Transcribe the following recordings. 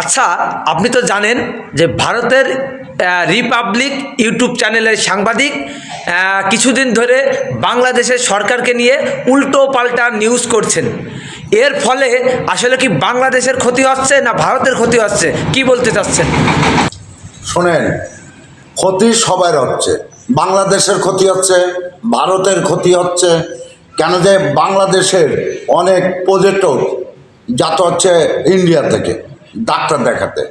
আচ্ছা আপনি তো জানেন যে ভারতের রিপাবলিক ইউটিউব চ্যানেলের সাংবাদিক কিছুদিন ধরে বাংলাদেশের সরকারকে নিয়ে উল্টো পাল্টা নিউজ করছেন। এর ফলে আসলে কি বাংলাদেশের ক্ষতি হচ্ছে না ভারতের ক্ষতি হচ্ছে? কি বলতে চাচ্ছেন? শোনেন, ক্ষতি সবার হচ্ছে। বাংলাদেশের ক্ষতি হচ্ছে, ভারতের ক্ষতি হচ্ছে। কেন যে বাংলাদেশের অনেক পর্যটক যাত হচ্ছে ইন্ডিয়া থেকে। ডাক্তার দেখাতে।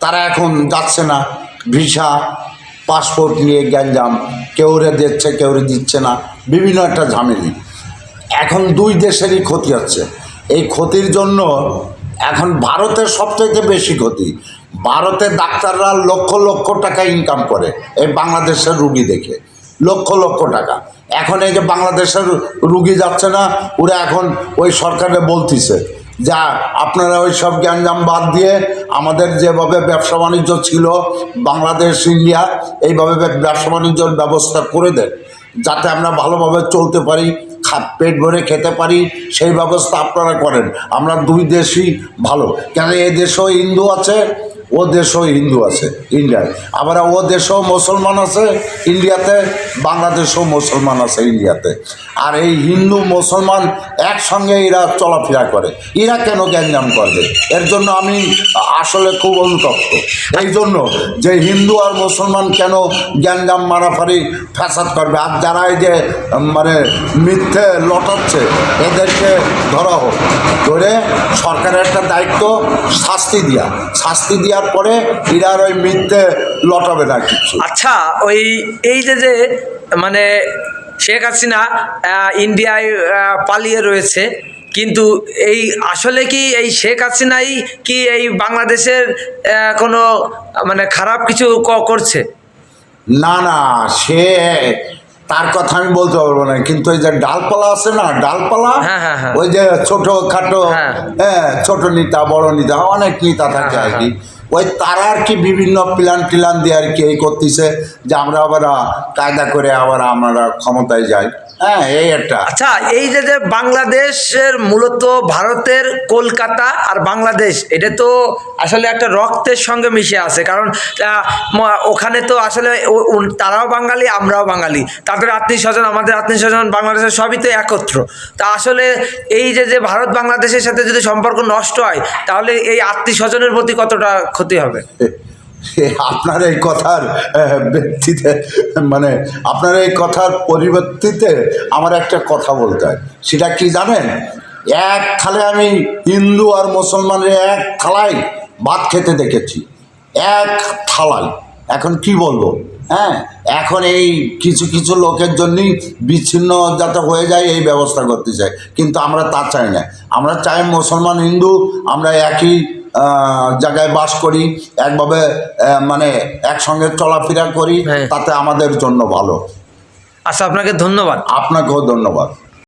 তারা এখন যাচ্ছে না, ভিসা, পাসপোর্ট নিয়ে গ্যাঞ্জাম কেউরে দিচ্ছে কেউরে দিচ্ছে না, বিভিন্ন একটা ঝামেলি। এখন দুই দেশেরই ক্ষতি হচ্ছে। এই ক্ষতির জন্য এখন ভারতের সবথেকে বেশি ক্ষতি। ভারতের ডাক্তাররা লক্ষ লক্ষ টাকা ইনকাম করে, এই বাংলাদেশের রুগী দেখে। লক্ষ লক্ষ টাকা। এখন এই যে বাংলাদেশের রুগী যাচ্ছে না, ওরা এখন ওই সরকারে বলতিছে যা আপনারা ওই সব জ্ঞানজাম বাদ দিয়ে আমাদের যেভাবে ব্যবসা বাণিজ্য ছিল, বাংলাদেশ, ইন্ডিয়া, এইভাবে ব্যবসা বাণিজ্যর ব্যবস্থা করে দেন, যাতে আমরা ভালোভাবে চলতে পারি, খা, পেট ভরে খেতে পারি, সেই ব্যবস্থা আপনারা করেন। আমরা দুই দেশই ভালো। কেন এ দেশেও হিন্দু আছে ও দেশেও হিন্দু আছে ইন্ডিয়ায় আবার ও দেশেও মুসলমান আছে, ইন্ডিয়াতে, বাংলাদেশেও মুসলমান আছে, ইন্ডিয়াতে। আর এই হিন্দু, মুসলমান একসঙ্গে এরা চলাফেরা করে। এরা কেন গ্যাঞ্জাম করবে? এর জন্য আমি আসলে খুব অনুতপ্ত। এই জন্য যে হিন্দু আর মুসলমান কেন গ্যাঞ্জাম, মারাফারি, ফ্যাসাদ করবে? আর যারা এই যে মানে মিথ্যে লটাচ্ছে, এদেরকে ধরা হোক। ধরে সরকারের একটা দায়িত্ব, শাস্তি দেওয়া শাস্তি দেওয়ার পরে এরা আর ওই মিথ্যে লটাবে না কিছু আচ্ছা ওই এই যে যে মানে শেখ হাসিনা ইন্ডিয়ায় পালিয়ে রয়েছে কিন্তু এই আসলে কি এই শেখ হাসিনাই কি এই বাংলাদেশের কোনো মানে খারাপ কিছু ক- করছে না না সে তার কথা আমি বলতে পারব না কিন্তু ওই যে ডালপালা আছে না ডালপালা হ্যাঁ, হ্যাঁ, হ্যাঁ। ওই যে ছোট খাটো হ্যাঁ। ছোট নেতা বড় নেতা অনেক নেতা থাকে আর কি ওই তারা আর কি বিভিন্ন প্ল্যান টিলান দিয়ে আর কি এই করতেছে যে আমরা আবার কায়দা করে আবার আমরা ক্ষমতায় যাই। হ্যাঁ এই একটা। আচ্ছা এই যে যে বাংলাদেশের মূলত ভারতের কলকাতা আর বাংলাদেশ, এটা তো আসলে একটা রক্তের সঙ্গে মিশে আছে। কারণ ওখানে তো আসলে তারাও বাঙালি, আমরাও বাঙালি। তাদের আত্মীয় স্বজন, আমাদের আত্মীয় স্বজন বাংলাদেশের সবই তো একত্র। তা আসলে এই যে যে ভারত বাংলাদেশের সাথে যদি সম্পর্ক নষ্ট হয়, তাহলে এই আত্মীয় স্বজনের প্রতি কতটা ক্ষতি হবে। আপনার এই কথার ব্যক্তিতে মানে আপনার এই কথার পরিবর্তিতে আমার একটা কথা বলতে হয়। সেটা কি জানেন? এক থালে আমি হিন্দু আর মুসলমানের এক থালায় ভাত খেতে দেখেছি। এক থালায়। এখন কি বলব? হ্যাঁ? এখন এই কিছু কিছু লোকের জন্যই বিচ্ছিন্ন যাতে হয়ে যায়, এই ব্যবস্থা করতে চাই। কিন্তু আমরা তা চাই না। আমরা চাই মুসলমান, হিন্দু, আমরা একই জায়গায় বাস করি একভাবে মানে একসঙ্গে চলাফেরা করি হ্যাঁ। তাতে আমাদের জন্য ভালো। আচ্ছা আপনাকে ধন্যবাদ। আপনাকেও ধন্যবাদ।